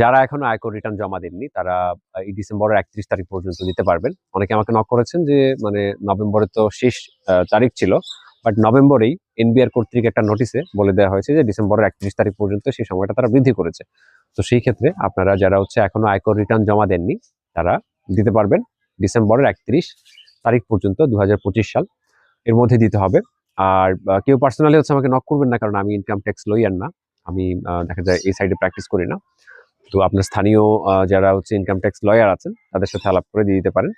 যারা এখনও আয়কর রিটার্ন জমা দেননি, তারা এই ডিসেম্বরের একত্রিশ তারিখ পর্যন্ত দিতে পারবেন। অনেকে আমাকে নক করেছেন যে মানে নভেম্বরে তো শেষ তারিখ ছিল বাট নভেম্বরেই এনবিআর কর্তৃক একটা নোটিশে বলে দেওয়া হয়েছে যে, ডিসেম্বরের একত্রিশ তারিখ পর্যন্ত সেই সময়টা তারা বৃদ্ধি করেছে। তো সেই ক্ষেত্রে আপনারা যারা হচ্ছে এখনও আয়কর রিটার্ন জমা দেননি, তারা দিতে পারবেন ডিসেম্বরের একত্রিশ তারিখ পর্যন্ত দু হাজার পঁচিশ সাল এর মধ্যে দিতে হবে। আর কেউ পার্সোনালি হচ্ছে আমাকে নক করবেন না, কারণ আমি ইনকাম ট্যাক্স লইয়ার না। আমি দেখা যায় এই সাইডে প্র্যাকটিস করি না। তো আপনার স্থানীয় যারা হচ্ছে ইনকাম ট্যাক্স লয়ার আছেন, তাদের সাথে আলাপ করে দিয়ে দিতে পারেন।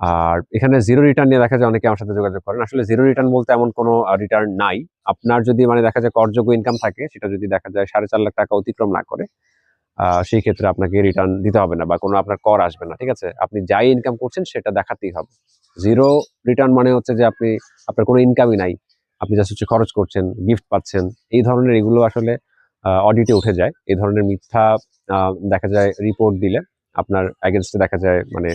আর এখানে জিরো রিটার্ন নিয়ে দেখা যায় অনেকে আমার সাথে যোগাযোগ করেন। আসলে জিরো রিটার্ন বলতে এমন কোনো রিটার্ন নাই। আপনার যদি মানে দেখা যায় করযোগ্য ইনকাম থাকে, সেটা যদি দেখা যায় সাড়ে চার লাখ টাকা অতিক্রম না করে সেই ক্ষেত্রে আপনাকে রিটার্ন দিতে হবে না বা কোনো আপনার কর আসবে না, ঠিক আছে? আপনি যাই ইনকাম করছেন, সেটা দেখাতেই হবে। জিরো রিটার্ন মানে হচ্ছে যে আপনি, আপনার কোনো ইনকামই নাই। আপনি যা হচ্ছে খরচ করছেন গিফট পাচ্ছেন, এই ধরনের এগুলো আসলে অডিটে উঠে যায়। এই ধরনের মিথ্যা দেখা যায় রিপোর্ট দিলে আপনার অ্যাগেনস্টে দেখা যায় মানে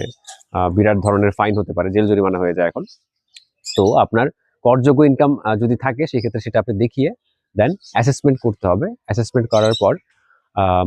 বিরাট ধরনের ফাইন হতে পারে, জেল জরিমানা হয়ে যায় এখন। তো আপনার করযোগ্য ইনকাম যদি থাকে, সেক্ষেত্রে সেটা আপনি দেখিয়ে দেন অ্যাসেসমেন্ট করতে হবে। অ্যাসেসমেন্ট করার পর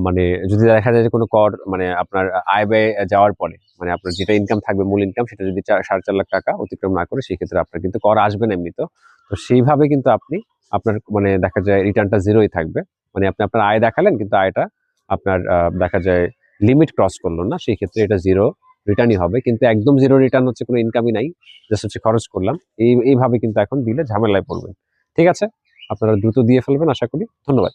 মানে যদি দেখা যায় যে কোনো কর মানে আপনার আয় ব্যয় যাওয়ার পরে মানে আপনার যেটা ইনকাম থাকবে মূল ইনকাম সেটা যদি সাড়ে চার লাখ টাকা অতিক্রম না করে, সেক্ষেত্রে আপনার কিন্তু কর আসবে না এমনিতেও। তো সেইভাবে কিন্তু আপনি আপনার মানে দেখা যায় রিটার্নটা জিরোই থাকবে। মানে আপনি আপনার আয় দেখালেন, কিন্তু আয়টা আপনার দেখা যায় লিমিট ক্রস করল না, সেই ক্ষেত্রে এটা জিরো রিটার্নই হবে। কিন্তু একদম জিরো রিটার্ন হচ্ছে কোনো ইনকামই নাই জাস্ট হচ্ছে খরচ করলাম। এই, এইভাবে কিন্তু এখন দিলে ঝামেলায় পড়বেন। ঠিক আছে? আপনারা দ্রুত দিয়ে ফেলবেন, আশা করি। ধন্যবাদ।